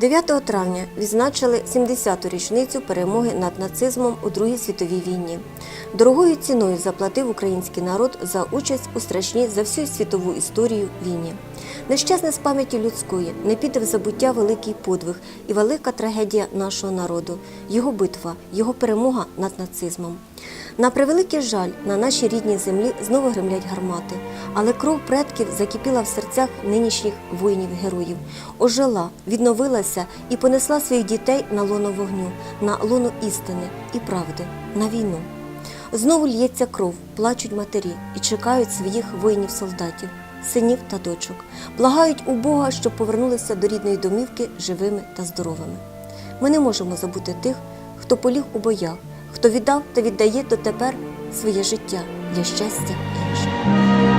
9 травня відзначили 70-ту річницю перемоги над нацизмом у Другій світовій війні. Дорогою ціною заплатив український народ за участь у страшній за всю світову історію війні. Нещасне з пам'яті людської не піде в забуття великий подвиг і велика трагедія нашого народу, його битва, його перемога над нацизмом. На превеликий жаль, на нашій рідній землі знову гремлять гармати, але кров предків закипіла в серцях нинішніх воїнів-героїв, ожила, відновилася і понесла своїх дітей на лоно вогню, на лоно істини і правди, на війну. Знову лється кров, плачуть матері і чекають своїх воїнів-солдатів, синів та дочок, благають у Бога, щоб повернулися до рідної домівки живими та здоровими. Ми не можемо забути тих, хто поліг у боях, хто віддав та віддає дотепер своє життя для щастя інших.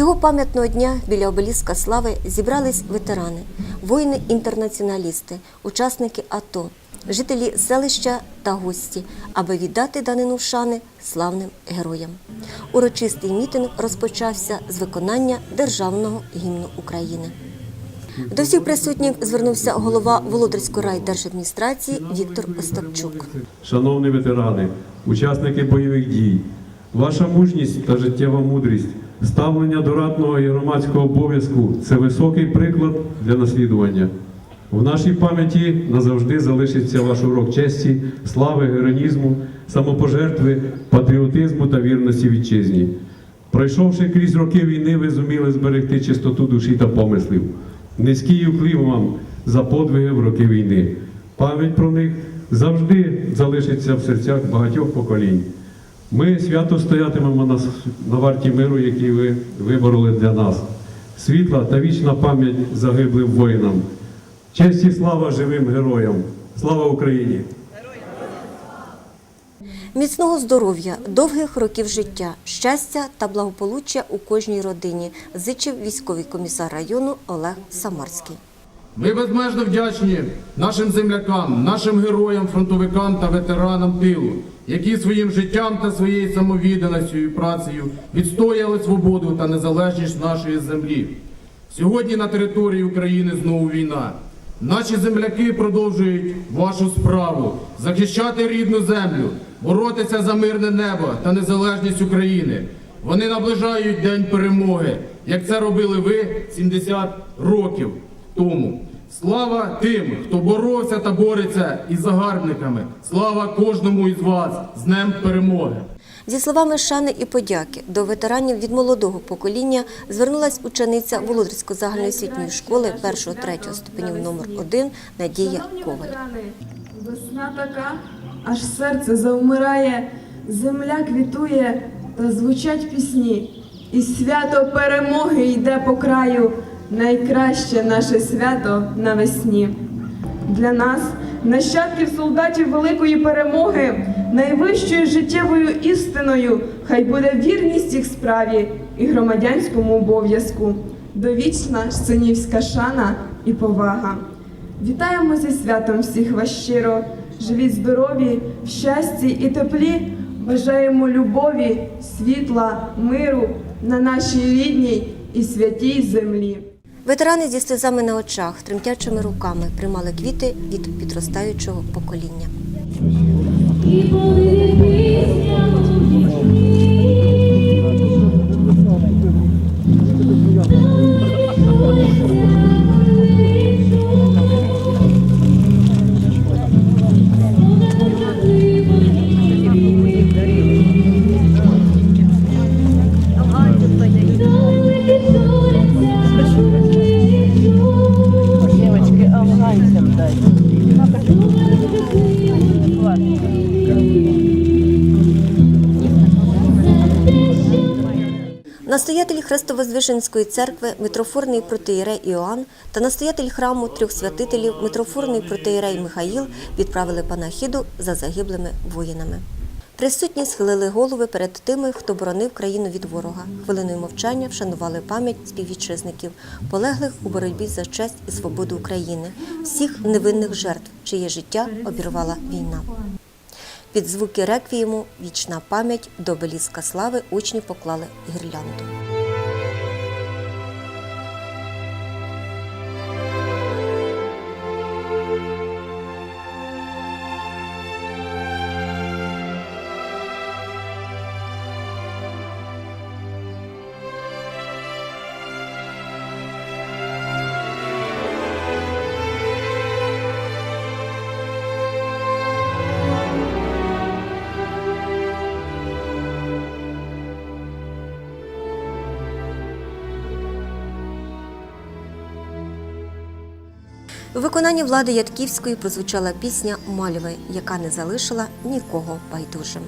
Цього пам'ятного дня біля обеліска слави зібрались ветерани, воїни-інтернаціоналісти, учасники АТО, жителі селища та гості, аби віддати данину шани славним героям. Урочистий мітинг розпочався з виконання державного гімну України. До всіх присутніх звернувся голова Володарської райдержадміністрації Віктор Остапчук. Шановні ветерани, учасники бойових дій, ваша мужність та життєва мудрість, ставлення до ратного і громадського обов'язку це високий приклад для наслідування. В нашій пам'яті назавжди залишиться ваш урок честі, слави, героїзму, самопожертви, патріотизму та вірності вітчизні. Пройшовши крізь роки війни, ви зуміли зберегти чистоту душі та помислів. Низький уклін вам за подвиги в роки війни. Пам'ять про них завжди залишиться в серцях багатьох поколінь. Ми свято стоятимемо на, на варті миру, який ви вибороли для нас. Світла та вічна пам'ять загиблим воїнам. Честь і слава живим героям. Слава Україні! Міцного здоров'я, довгих років життя, щастя та благополуччя у кожній родині зичив військовий комісар району Олег Самарський. Ми безмежно вдячні нашим землякам, нашим героям, фронтовикам та ветеранам тилу, які своїм життям та своєю самовідданістю і працею відстояли свободу та незалежність нашої землі. Сьогодні на території України знову війна. Наші земляки продовжують вашу справу захищати рідну землю, боротися за мирне небо та незалежність України. Вони наближають День перемоги, як це робили ви 70 років тому. Слава тим, хто боровся та бореться із загарбниками. Слава кожному із вас з Днем перемоги. Зі словами шани і подяки до ветеранів від молодого покоління звернулась учениця Володарської загальноосвітньої школи 1-3 ступенів номер 1 Надія Коваль. Весна така, аж серце завмирає, земля квітує та звучать пісні. І свято перемоги йде по краю, найкраще наше свято навесні. Для нас, нащадків солдатів великої перемоги, найвищою життєвою істиною хай буде вірність їх справі і громадянському обов'язку, довічна синівська шана і повага. Вітаємо зі святом всіх вас щиро. Живіть здорові, в щасті і теплі. Бажаємо любові, світла, миру на нашій рідній і святій землі. Ветерани зі сльозами на очах, тремтячими руками приймали квіти від підростаючого покоління. Настоятель Хрестовозвишенської церкви митрофорний протиєрей Іоанн та настоятель храму трьох святителів митрофорний протиєрей Михаїл відправили панахіду за загиблими воїнами. Присутні схилили голови перед тими, хто боронив країну від ворога. Хвилиною мовчання вшанували пам'ять співвітчизників, полеглих у боротьбі за честь і свободу України, всіх невинних жертв, чиє життя обірвала війна. Під звуки реквієму вічна пам'ять до обеліска слави учні поклали гірлянду. У виконанні влади Ятківської прозвучала пісня Мальви, яка не залишила нікого байдужим.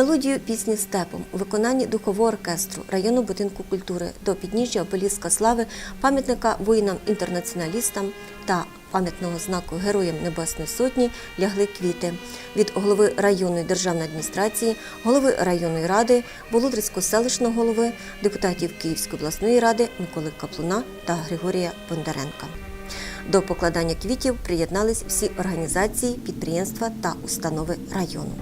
Мелодію пісні Степом у виконанні духового оркестру району будинку культури до підніжжя обеліска слави, пам'ятника воїнам-інтернаціоналістам та пам'ятного знаку Героям Небесної Сотні лягли квіти від голови районної державної адміністрації, голови районної ради, Володарського селищного голови, депутатів Київської обласної ради Миколи Каплуна та Григорія Бондаренка. До покладання квітів приєднались всі організації, підприємства та установи району.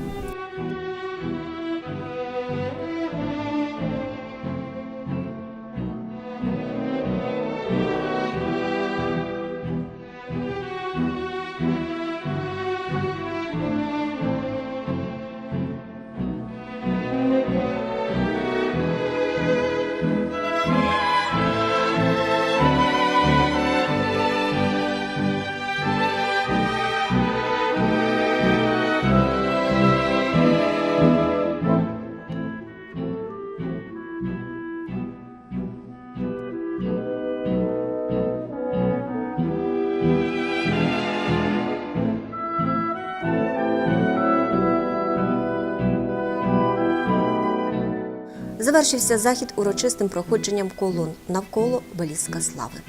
Завершився захід урочистим проходженням колон навколо Беліска Слави.